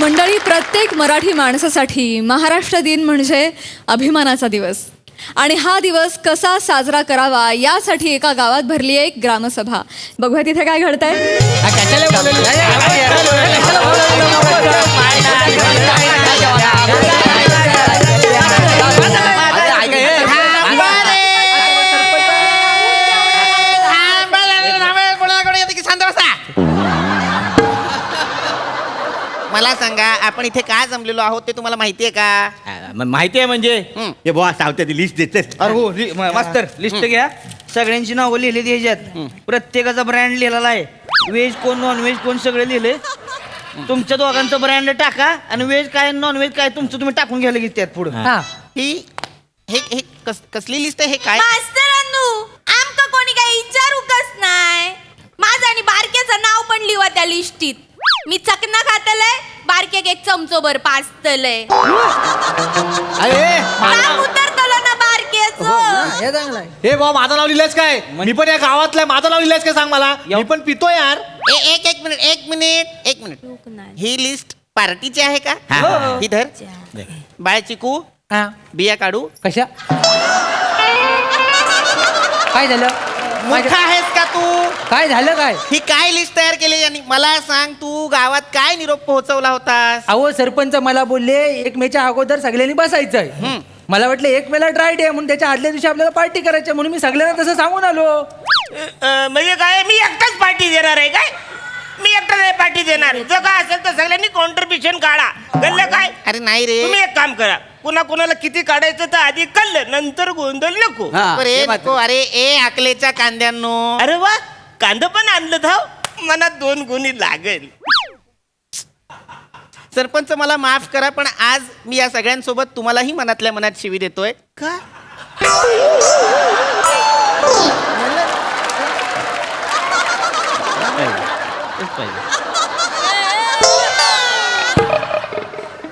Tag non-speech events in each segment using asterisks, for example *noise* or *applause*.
मंडळी प्रत्येक मराठी माणसासाठी महाराष्ट्र दिन म्हणजे अभिमानाचा दिवस आणि हा दिवस कसा साजरा करावा यासाठी एका गावात भरली एक ग्रामसभा बघूया तिथे काय घडतंय मला सांगा आपण इथे का जमलेलो आहोत ते तुम्हाला माहितीये का? माहिती आहे म्हणजे? हं. हे बुवा सावत्या लिस्ट देते अरे हो लि- म- मास्तर लिस्ट घ्या. सगळ्यांची नावं लिहिलेली ह्याच्यात. प्रत्येकाचा ब्रँड लिहिलेला आहे. व्हेज कोण नॉन व्हेज कोण सगळे लिहिले. तुमच्या दोघांचं ब्रँड टाका आणि व्हेज काय नॉन व्हेज काय तुमचं तुम्ही टाकून घ्यायला की त्यात पुढे. ही. हे हे कस- कसली लिस्ट आहे हे काय? मास्तरांनू आमका कोणी काही विचारूकच नाही. माझं आणि बारक्याचं नाव पण लिहा त्या लिस्टीत मी चकना बारक्याक एक चमचो भर पाचतलंय. उतरतलं ना बारक्याचं हे भाऊ माझं नाव लिहिलंयस काय? मी पण या गावातलं आहे. माझं नाव लिहिलंयस काय सांग मला? मी पण पितो यार. ए- एक एक मिनिट एक मिनिट एक मिनिट. ही लिस्ट पार्टीची आहे का? हा. ही धर बाळ चिकू बिया काढू. कशा? काय झालं? मूर्ख आहेस का तू? काय झालं काय? ही काय लिस्ट तयार केली यांनी मला सांग तू गावात काय निरोप पोहोचवला होतास? अहो सरपंच मला बोलले एक मेच्या अगोदर सगळ्यांनी बसायचंय. मला वाटलं एक मेला ड्राय डे आहे म्हणून त्याच्या आदल्या दिवशी आपल्याला पार्टी करायची आहे, म्हणून मी सगळ्यांना तसं सांगून आलो. म्हणजे काय मी एकटाच पार्टी देणार आहे काय? मी एकटाच पार्टी देणार जर काय असेल तर सगळ्यांनी कॉन्ट्रीब्युशन काढा. कळलं काय? अरे नाही रे. तुम्ही एक काम करा. कुणा कुणाला किती काढायचं तर आधी कळलं नंतर गोंधळ नको. अरे नको अरे ए आकलेच्या कांद्यांनो. अरे वा कांद पण आणलं धाव मनात दोन गुणी लागेल. सरपंच मला माफ करा पण आज मी या सगळ्यांसोबत तुम्हालाही मनातल्या मनात शिवी देतोय. का?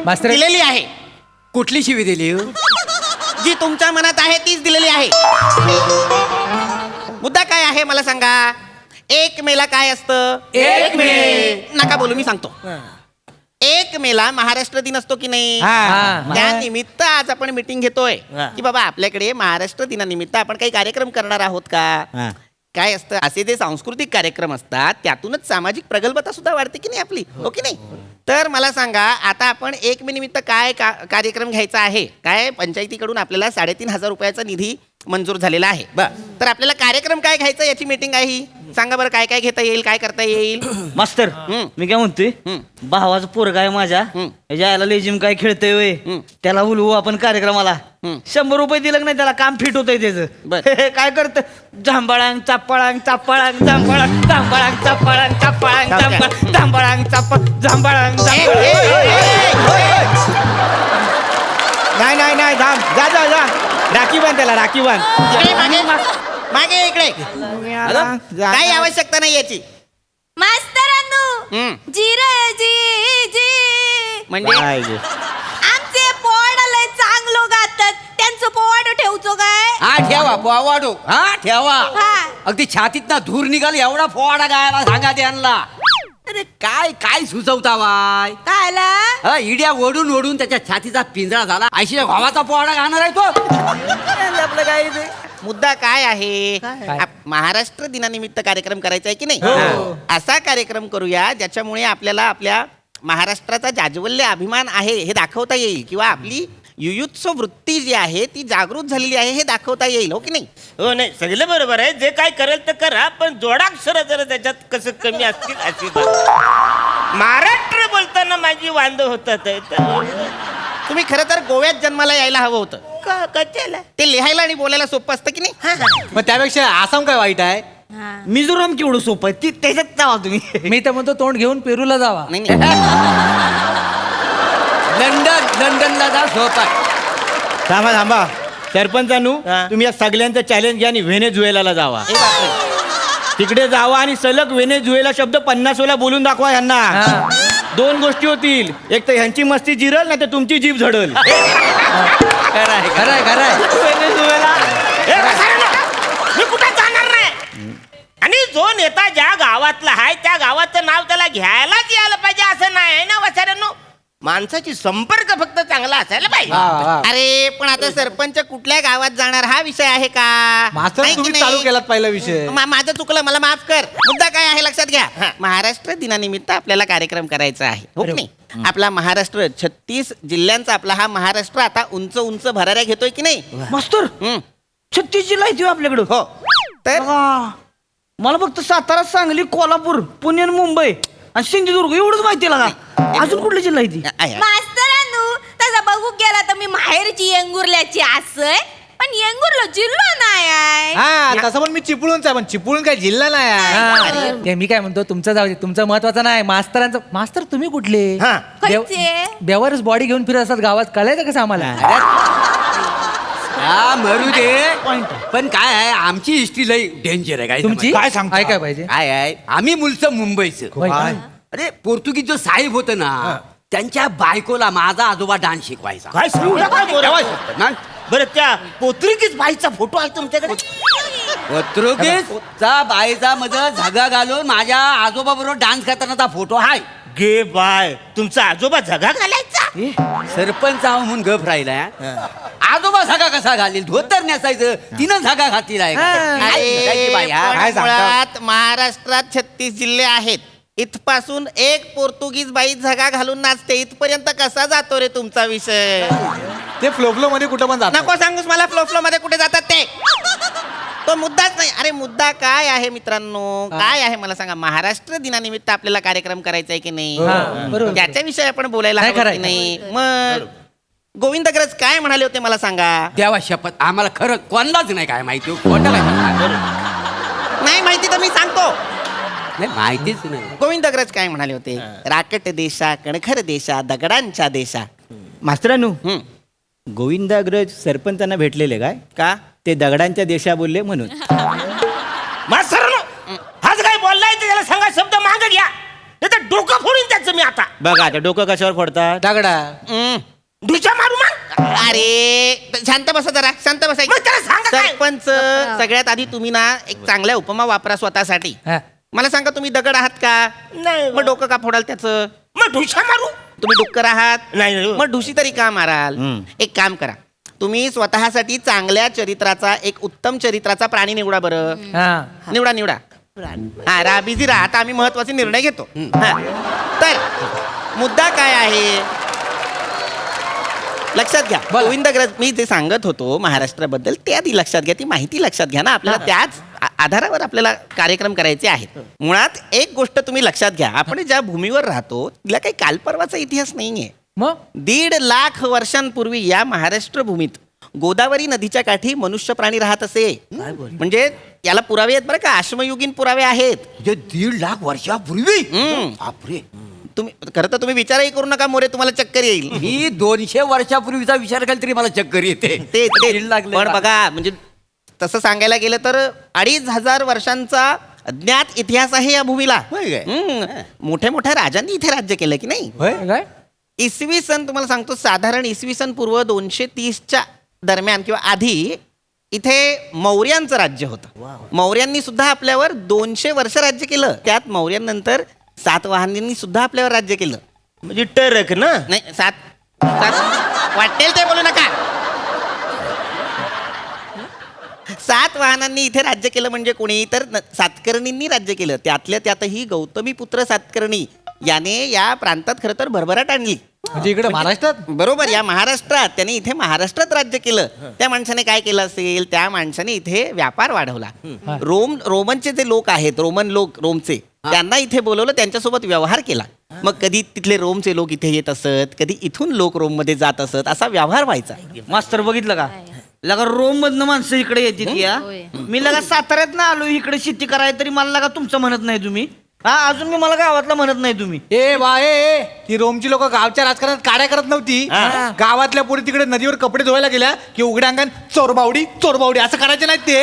मास्तर दिलेली आहे. कुठली शिवी दिली? जी तुमच्या मनात आहे तीच दिलेली आहे. मुद्दा काय आहे मला सांगा? एक मेला काय असतं? एक मे. नका बोलू मी सांगतो. एक मेला महाराष्ट्र दिन असतो की नाही? हा. त्या निमित्त आज आपण मिटिंग घेतोय. हा. की बाबा आपल्याकडे महाराष्ट्र दिनानिमित्त आपण काही कार्यक्रम करणार आहोत का. काय असतं? असे जे सांस्कृतिक कार्यक्रम असतात त्यातूनच सामाजिक प्रगल्भता सुद्धा वाढते की नाही आपली? हो की नाही? तर मला सांगा आता आपण एक मे निमित्त काय का- कार्यक्रम घ्यायचा आहे? काय पंचायतीकडून आपल्याला साडेतीन हजार रुपयाचा निधी मंजूर झालेला आहे? बर. तर आपल्याला कार्यक्रम काय घ्यायचा याची मीटिंग आहे ही? सांगा बरं काय काय घेता येईल काय करता येईल *coughs* मास्तर. मी काय म्हणतोय. भावाचं पोरगा आहे माझ्या. याच्या आयला लेजिम काय खेळतोय वय. त्याला बोलवू आपण कार्यक्रमाला. शंभर रुपये दिलं का नाही त्याला काम फिट होतंय बर. त्याचं काय करत जांभळांग चापळांग चापळांग जांभळांग जांभळांग चापळांग चापळांग जाऊ द्या. जांभळांग जांभळांग चाप जांभळांग ए, ए, जांभळांग ए, ए, ए, नाही नाही नाही थांब जा जा जा राखी बांध त्याला राखी बांध इकडे मागे मागे इकडे. काही आवश्यकता नाही याची. मास्तरांनू हं. जिरे जी जी म्हणजे? काय गे? आमचे पोवाड लय चांगलो गातात. त्यांचं पोवाड ठेवतो काय? हा ठेवा पोवाडो. हा ठेवा. हा. अगदी छातीत ना धूर निघाल एवढा पोवाडा गायला सांगा त्यांना. अरे काय काय सुचवता वाय कायला हा, इड्या ओढून ओढून त्याच्या छातीचा पिंजरा झाला. ऐशी भावाचा पोवाडा गाणार आहे तो. आपलं काय ते? मुद्दा काय आहे? आप- महाराष्ट्र दिनानिमित्त कार्यक्रम करायचा आहे की नाही? असा कार्यक्रम करूया ज्याच्यामुळे आपल्याला आपल्या महाराष्ट्राचा जाज्वल्य अभिमान आहे हे दाखवता येईल किंवा आपली युयुत्सव वृत्ती जी आहे ती जागृत झालेली आहे हे दाखवता येईल हो की नाही? हो नाही सगळं बरोबर आहे. जे काय करेल ते करा पण जोडाक्षर जरा त्याच्यात कसं कमी असतील अशी बात. महाराष्ट्र बोलताना माझी वांद होतात. तुम्ही खरं तर गोव्यात जन्माला यायला हवं होतं. का कशाला? ते लिहायला आणि बोलायला सोपं असतं की नाही? मग त्यापेक्षा आसाम काय वाईट आहे? मिझोराम केवढं सोपं आहे? ती त्याच्यात जावा तुम्ही. मी तर म्हणतो तोंड घेऊन पेरूला जावा. नाही नाही. *laughs* लंडन. लंडनला जा झोपा थांबा थांबा. सरपंचानू हा. तुम्ही या सगळ्यांचं चॅलेंज घ्या आणि व्हेनेझुएलाला जावा. बापरे. तिकडे जावा आणि सलग व्हेनेझुएला शब्द पन्नास वेळा बोलून दाखवा यांना. दोन गोष्टी होतील. एक तर ह्यांची मस्ती जिरल नाही तर तुमची जीभ झडल. खरंय खरंय खरंय. व्हेनेझुएला. ए, रसायनं! मी कुठे जाणार नाही आणि जो नेता ज्या गावातला आहे त्या गावाचं नाव त्याला घ्यायलाच यायला पाहिजे असं नाही आहे ना वसाऱ्यांनो माणसाची संपर्क फक्त चांगला असायला वा, वा. पाहिजे अरे पण आता सरपंच कुठल्या गावात जाणार हा विषय आहे का? मास्तर नाही की तुम्ही नाही? चालू केलात पहिला विषय. मा- माझं चुकलं मला माफ कर. मुद्दा काय आहे लक्षात घ्या. महाराष्ट्र दिनानिमित्त आपल्याला कार्यक्रम करायचा आहे. हो की नाही आपला महाराष्ट्र छत्तीस जिल्ह्यांचा आपला हा महाराष्ट्र आता उंच उंच भराऱ्या घेतोय की नाही? मास्तर हम्म. छत्तीस जिल्हा येते आपल्याकडं. हो. तर? मला फक्त सातारा सांगली कोल्हापूर पुणे आणि मुंबई. आणि सिंधुदुर्ग एवढंच माहिती लागा अजून कुठले जिल्हा आहे ती आहे. मास्तरांनू तसं बघू गेला तर मी माहेरची येंगुर्ल्याची असय पण येंगुर्ला जिल्हा नाही आहे हा तसं पण मी चिपळूणचा आहे पण चिपळूण काय जिल्हा नाही आहे. हा. ते मी काय म्हणतो तुमचं जाऊ दे तुमचं महत्वाचं नाही मास्तरांचं मास्तर तुम्ही कुठले हा. बॉडी घेऊन फिरत असतात गावात कळायचं कसं आम्हाला हा मरू दे. पण काय आहे आमची हिस्ट्री लई डेंजर आहे काय तुमची? काय सांगता? काय पाहिजे? काय आहे? आम्ही मूलचं मुंबईचं? अरे पोर्तुगीज जो साहेब होत ना त्यांच्या बायकोला माझा आजोबा डान्स शिकवायचा. काय बोरा. त्या पोत्रिकीच बाईचा फोटो आहे तुमच्याकडे? पोर्तुगीजचा बायचा मध्ये झगा घालून माझ्या आजोबा बरोबर डान्स करतानाचा फोटो हाय गे बाय तुमचा आजोबा जगा घालायचा? सरपंच आहो म्हणून गप राहिलाय आजोबा झगा कसा घालील? धोतर नेसायचं तिनं झगा घातील आहे काय करायची बाई, हा? पण काय सांगता? मुळात महाराष्ट्रात छत्तीस जिल्हे आहेत. इथपासून एक पोर्तुगीज बाई झगा घालून नाचते. इथपर्यंत कसा जातो रे तुमचा विषय? ते फ्लो फ्लो मध्ये कुठं पण जात. नको सांगूस मला फ्लो फ्लो मध्ये कुठे जातात ते? तो मुद्दाच नाही. अरे मुद्दा काय आहे मित्रांनो? काय आहे मला सांगा? महाराष्ट्र दिनानिमित्त आपल्याला कार्यक्रम करायचा आहे की हा, नाही बरोबर. त्याच्याविषयी आपण बोलायला नाही हवं की करायचं. नाही? मग गोविंदग्रज काय म्हणाले होते मला सांगा? देवा शपथ. आम्हाला खरं कोणालाच नाही काय माहिती. हो. खोटं काय सांगणार? नाही माहिती तर मी सांगतो. नाही माहितीच नाही. गोविंदग्रज काय म्हणाले होते? राकट देशा कणखर देशा दगडांच्या देशा. मास्तरानू. गोविंदाग्रज सरपंचांना भेटलेले काय? का? ते दगडांच्या देशा बोलले म्हणून. मास्तरानो हाच काय बोललाय त्याला सांगा शब्द माग घ्या. नाही तर डोकं फोडून त्याचं मी आता. बघा आता डोकं कशावर फोडतात? दगडा. दुच्या मारू मग. अरे शांत बसा जरा शांत बसा. मग त्याला सांगा काय? सरपंच सगळ्यात आधी तुम्ही ना एक चांगल्या उपमा वापरा स्वतःसाठी. हा. मला सांगा तुम्ही दगड आहात का? नाही मग डोकं का फोडाल त्याचं? मग ढुशा मारू. तुम्ही डुक्कर आहात? नाही नाही. मग ढुशी तरी का माराल? एक काम करा. तुम्ही स्वतःसाठी चांगल्या चरित्राचा एक उत्तम चरित्राचा प्राणी निवडा बरं. हा. निवडा निवडा. हा रा बिझी राहा. आता आम्ही महत्त्वाचे निर्णय घेतो. हा. तर मुद्दा काय आहे? लक्षात घ्या. गोविंदग्रज मी जे सांगत होतो महाराष्ट्राबद्दल ते आधी लक्षात घ्या ती माहिती लक्षात घ्या ना. आपल्याला त्याच आ- आधारावर आपल्याला कार्यक्रम करायचे आहेत. मुळात एक गोष्ट तुम्ही लक्षात घ्या. आपण ज्या भूमीवर राहतो तिला काही कालपर्वाचा इतिहास नाहीये. मग? दीड लाख वर्षांपूर्वी या महाराष्ट्र भूमीत गोदावरी नदीच्या काठी मनुष्य प्राणी राहत असे. म्हणजे याला पुरावे आहेत बरं का? अश्मयुगीन पुरावे आहेत. म्हणजे दीड लाख वर्षापूर्वी? हम्म. बापरे. तुम्ही खरं तर तुम्ही विचारही करू नका मोरे तुम्हाला चक्कर येईल. मी दोनशे वर्षापूर्वीचा विचार केला तरी मला चक्कर येते. *laughs* ते ते दीड लाख पण बघा म्हणजे तसं सांगायला गेलं तर अडीच हजार वर्षांचा अज्ञात इतिहास आहे या भूमीला. होय काय? हम्म. मोठ्या मोठ्या राजांनी इथे राज्य केलं की नाही? काय? इसवी सन तुम्हाला सांगतो साधारण इसवी सन पूर्व दोनशे तीसच्या दरम्यान किंवा आधी इथे मौर्यांचं राज्य होतं. मौर्यांनी सुद्धा आपल्यावर दोनशे वर्ष राज्य केलं. त्यात मौर्यांनंतर सातवाहनांनी सुद्धा आपल्यावर राज्य केलं. म्हणजे टरक ना? नाही सात सात वाटेल ते बोलू नका. सात वाहनांनी इथे राज्य केलं म्हणजे कोणी? तर सातकर्णींनी राज्य केलं. त्यातल्या त्यातही गौतमी पुत्र सातकर्णी. याने या प्रांतात खरं तर भरभराट आणली. म्हणजे इकडे महाराष्ट्रात? बरोबर या महाराष्ट्रात त्याने इथे महाराष्ट्रात राज्य केलं. त्या माणसाने काय केलं असेल त्या माणसाने इथे व्यापार वाढवला. रोम रोमनचे जे लोक आहेत रोमन लोक रोमचे त्यांना इथे बोलवलं त्यांच्यासोबत व्यवहार केला. मग कधी तिथले रोमचे लोक इथे येत असत कधी इथून लोक रोममध्ये जात असत असा व्यवहार व्हायचा. मास्तर बघितलं का? लगा रोम मधनं माणसं इकडे येते या. मी लगा साताऱ्यात ना आलो इकडे शेती कराय तरी मला लगा तुमचं म्हणत नाही तुम्ही. हा अजून मी मला गावातला म्हणत नाही तुम्ही ए बा ए ए, ती रोमची लोक गावच्या राजकारणात काड्या करत नव्हती गावातल्या पोरी तिकडे नदीवर कपडे धुवायला गेल्या की उघड्या अंगण चोरबावडी चोरबावडी असं करायचे नाहीत ते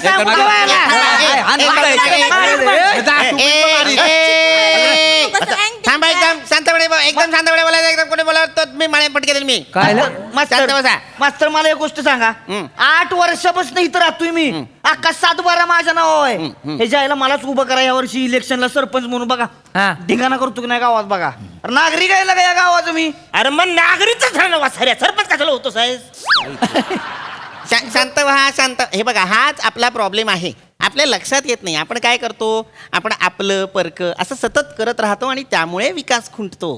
सांग बाबा. ए, ए, ए, ए, ए, थांबा एकदम शांतपणे बोलायचं एकदम कोणी बोला तर मी माने पटके देईन मी. काय शांत मास्तर बसा. मास्तर मला एक गोष्ट सांगा. आठ वर्षापासून इथं राहतोय मी. अख्खा सात बारा माझ्या नाव आहे. हे जायला मलाच उभं करा या वर्षी इलेक्शनला सरपंच म्हणून बघा. हा. धिंगाणा करतो की नाही गावात बघा. अरे नागरिक आहे का या गावाचं मी. अरे मग नागरीच झालं वासाऱ्या सरपंच कशाला होतो साहेब *laughs* शा- शांत व्हा शांत. हे बघा हाच आपला प्रॉब्लेम आहे. आपल्या लक्षात येत नाही. आपण काय करतो? आपण आपलं परक असं सतत करत राहतो आणि त्यामुळे विकास खुंटतो.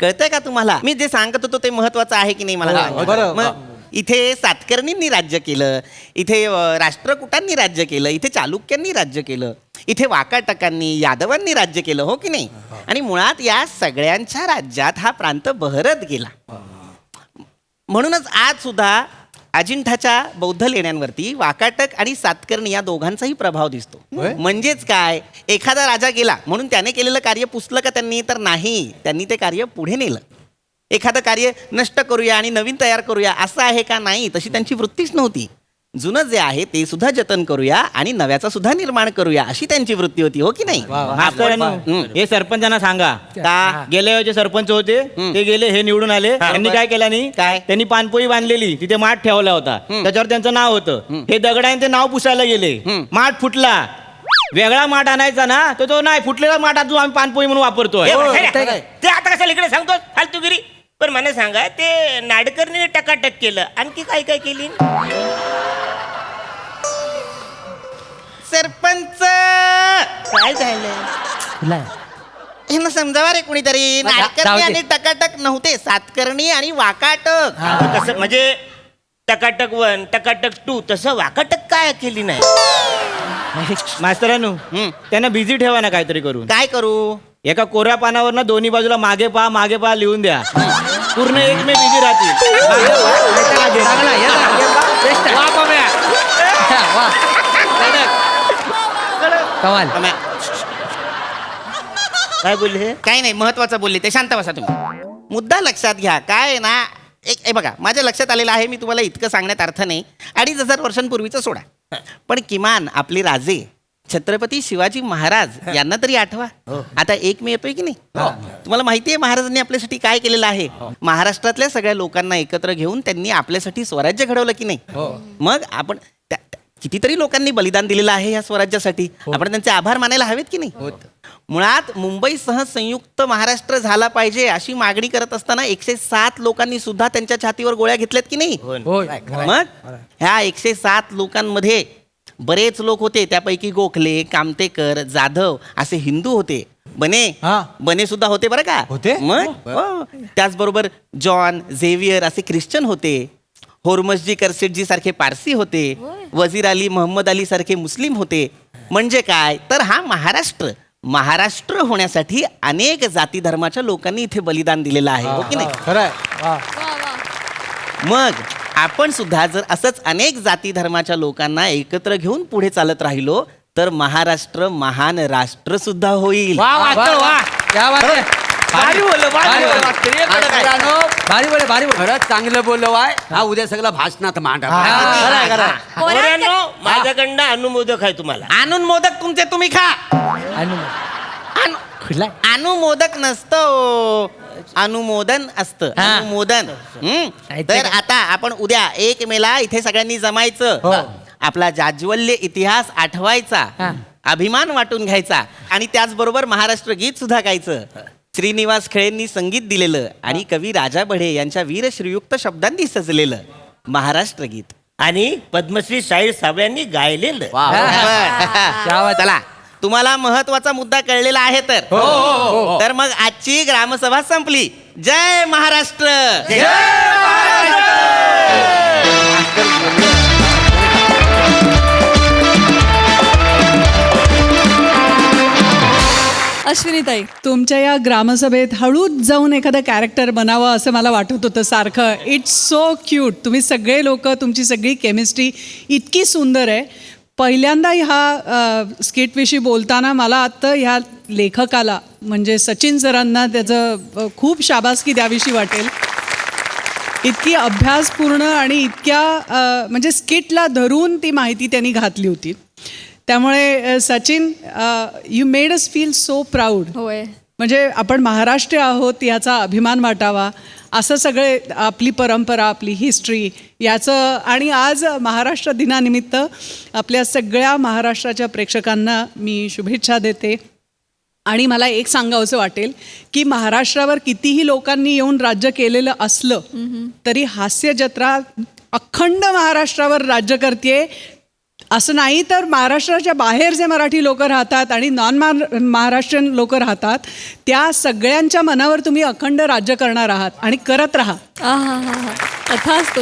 कळतंय का तुम्हाला? मी जे सांगत होतो ते महत्वाचं आहे की नाही मला. बरं. मग इथे सातकर्णींनी राज्य केलं इथे राष्ट्रकुटांनी राज्य केलं इथे चालुक्यांनी राज्य केलं इथे वाकाटकांनी यादवांनी राज्य केलं हो की नाही? आणि मुळात या सगळ्यांच्या राज्यात हा प्रांत बहरत गेला. म्हणूनच आज सुद्धा अजिंठाच्या बौद्ध लेण्यांवरती वाकाटक आणि सातकर्णी या दोघांचाही प्रभाव दिसतो. होय? म्हणजेच काय? एखादा राजा गेला म्हणून त्याने केलेलं कार्य पुसलं का त्यांनी? तर नाही. त्यांनी ते कार्य पुढे नेलं. एखादं कार्य नष्ट करूया आणि नवीन तयार करूया असं आहे का? नाही. तशी त्यांची वृत्तीच नव्हती. जुनं जे आहे ते सुद्धा जतन करूया आणि नव्याचा सुद्धा निर्माण करूया अशी त्यांची वृत्ती होती हो की नाही? हं. हे सरपंचांना सांगा. का गेल्या वेळचे सरपंच होते ते गेले हे निवडून आले. त्यांनी काय केलं नाही काय? त्यांनी पानपोई बांधलेली तिथे माठ ठेवला होता. त्याच्यावर त्यांचं नाव होतं. हे दगडाने ते नाव पुसायला गेले. हं. माठ फुटला. वेगळा माठ आणायचा ना तर तो नाही फुटलेला माठ अजून आम्ही पानपोई म्हणून वापरतोय. हे वासाऱ्या, ते आता कशाला इकडे सांगतो फालतूगिरी. पण मला सांगा ते नाडकर्णी टकाटक केलं. आणखी काय काय केली? सरपंच काय झालं यांना समजावा रे कुणीतरी जाऊ दे. आणि टकाटक नव्हते सातकर्णी आणि वाकाटक तसं म्हणजे टकाटक वन टकाटक टू तसं वाकाटक काय केली नाही मास्तरांनो हं. त्यांना बिझी ठेवा ना काहीतरी करून काय करू एका कोऱ्या पानावर ना दोन्ही बाजूला मागे पहा मागे पहा लिहून द्या पूर्ण एक मे बिझी राहतील मागे पहा, मागे. चांगला. वा. कमाल. काय बोलले काही नाही महत्वाचं बोलले ते. शांत बसा तुम्ही. मुद्दा लक्षात घ्या. काय आहे ना एक हे बघा माझ्या लक्षात आलेलं आहे मी तुम्हाला इतकं सांगण्यात अर्थ नाही. अडीच हजार वर्षांपूर्वीचं सोडा. पण किमान आपले राजे छत्रपती शिवाजी महाराज यांना तरी आठवा. आता एक मे येतोय की नाही? तुम्हाला माहिती आहे महाराजांनी आपल्यासाठी काय केलेलं आहे? महाराष्ट्रातल्या सगळ्या लोकांना एकत्र घेऊन त्यांनी आपल्यासाठी स्वराज्य घडवलं की नाही? मग आपण कितीतरी लोकांनी बलिदान दिलेलं आहे या स्वराज्यासाठी. आपण त्यांचे आभार मानायला हवेत की नाही? मुळात मुंबईसह संयुक्त महाराष्ट्र झाला पाहिजे अशी मागणी करत असताना एकशे सात लोकांनी सुद्धा त्यांच्या छातीवर गोळ्या घेतल्यात की नाही? होय. मग ह्या एकशे सात लोकांमध्ये बरेच लोक होते. त्यापैकी गोखले कामतेकर जाधव असे हिंदू होते. बने? हा. बने सुद्धा होते बरं का? होते? मग? हो. त्याचबरोबर जॉन झेवियर असे ख्रिश्चन होते. होर्मसजी करसेटजी सारखे पारसी होते वजीर अली मोहम्मद अली सारखे मुस्लिम होते. म्हणजे काय? तर हा महाराष्ट्र महाराष्ट्र होण्यासाठी अनेक जाती धर्माच्या लोकांनी इथे बलिदान दिलेलं आहे हो की नाही? खरंय. वा. मग आपण सुद्धा जर असंच अनेक जाती धर्माच्या लोकांना एकत्र घेऊन पुढे चालत राहिलो तर महाराष्ट्र महान राष्ट्र सुद्धा होईल. वा वा वा क्या बात आहे भारी बोले भारी बोले खरंच चांगलं बोललो आहे हा. उद्या सगळं भाषणात मांडा पोरांनो, माझ्याकडनं अनुमोदक आहे तुम्हाला. आणून मोदक तुमचे तुम्ही खा. अनु अनु- खुला अनुमोदक नसतं अनुमोदन असतं. हा. अनुमोदन. हं? ऐकते तर का? आता आपण उद्या एक मेला इथे सगळ्यांनी जमायचं. आपला जाज्वल्य इतिहास आठवायचा. हा. अभिमान वाटून घ्यायचा. आणि त्याचबरोबर महाराष्ट्र गीत सुद्धा गायचं. श्रीनिवास खेळेंनी संगीत दिलेलं आणि कवी राजा बढे यांच्या वीर श्रीयुक्त शब्दांनी सजलेलं महाराष्ट्र गीत. आणि पद्मश्री शाहीर साबळ्यांनी गायलेलं. चला. तुम्हाला महत्त्वाचा मुद्दा कळलेला आहे तर. तर मग आजची ग्रामसभा संपली. जय महाराष्ट्र! अश्विनीताई तुमच्या या ग्रामसभेत हळूच जाऊन एखादं कॅरेक्टर बनावं असं मला वाटत होतं सारखं. इट्स सो क्यूट तुम्ही सगळे लोक तुमची सगळी केमिस्ट्री इतकी सुंदर आहे. पहिल्यांदा ह्या स्किटविषयी बोलताना मला आत्ता ह्या लेखकाला म्हणजे सचिन सरांना त्याचं खूप शाबासकी द्यावीशी वाटेल. इतकी अभ्यासपूर्ण आणि इतक्या म्हणजे स्किटला धरून ती माहिती त्यांनी घातली होती. त्यामुळे Sachin you made us feel so proud होय. म्हणजे आपण महाराष्ट्र आहोत याचा अभिमान वाटावा. असं सगळे आपली परंपरा आपली हिस्ट्री याचं आणि आज महाराष्ट्र दिनानिमित्त आपल्या सगळ्या महाराष्ट्राच्या प्रेक्षकांना मी शुभेच्छा देते. आणि मला एक सांगावंसं वाटेल की महाराष्ट्रावर कितीही लोकांनी येऊन राज्य केलेलं असलं तरी हास्य जत्रा अखंड महाराष्ट्रावर राज्य करते असं नाही तर महाराष्ट्राच्या बाहेर जे मराठी लोक राहतात आणि नॉन महाराष्ट्रीयन लोक राहतात त्या सगळ्यांच्या मनावर तुम्ही अखंड राज्य करणार आहात आणि करत राहा. हा हा हा. तथास्तु